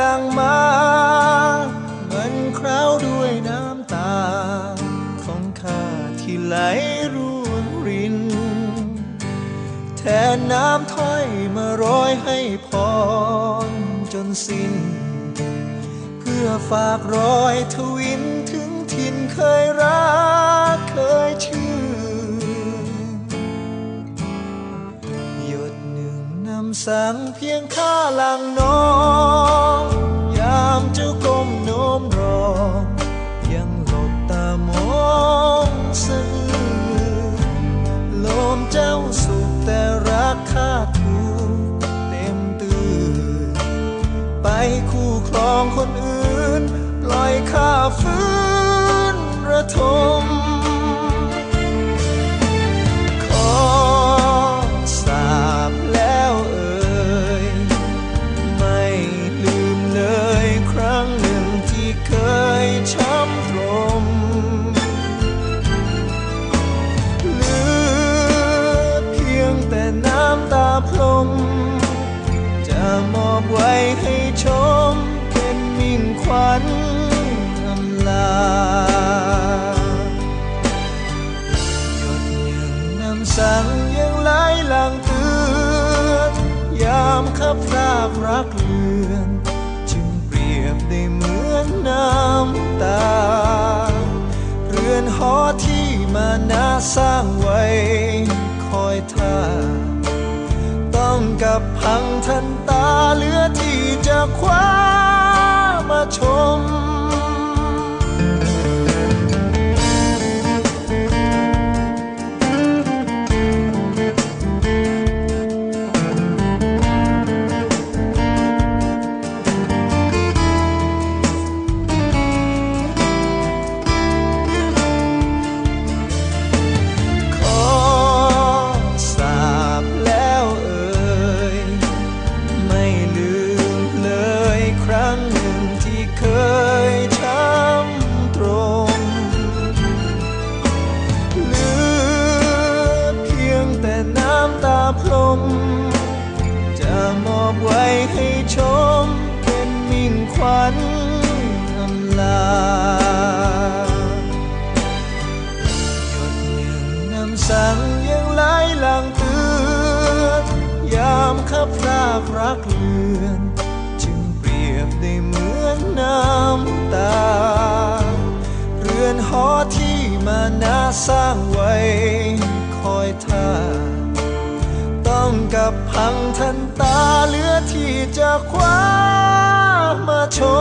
ลังมามันคราวด้วยน้ำตา ของข้าที่ไหลร่วงริน แทนน้ำถ้อยมาร้อยให้พรจนสิ้น เพื่อฝากรอยทวินถึงถิ่นเคยรักเคยชื่อหยดหนึ่งนำสังเพียงข้าหลังน้องามเจ้าก้มโน้มรอ ยังหลบตามองสะอื้นลมเจ้าสุขแต่รักข้าถูกเต็มตื่น ไปคู่ครองคนอื่น ปล่อยข้าฟื้น มิ่งขวัญอำลาหยดยังนำสังยังไหลหลังเตือนยามขับรากรักเลือนจึงเปรียบได้เหมือนน้ำตา เรือนหอที่มานาสร้างไว้คอยท่า ต้องกับพังทัน มอบไว้ให้ชมเป็นมิ่งขวัญอำลาหยดหนึ่งนำสังยังไหลหลังเตือนยามขับรากรักเลือนจึงเปรียบได้เหมือนน้ำตา เรือนหอที่มานาสร้างไว้คอยท่า กับพังทันตาเหลือที่จะคว้ามาชม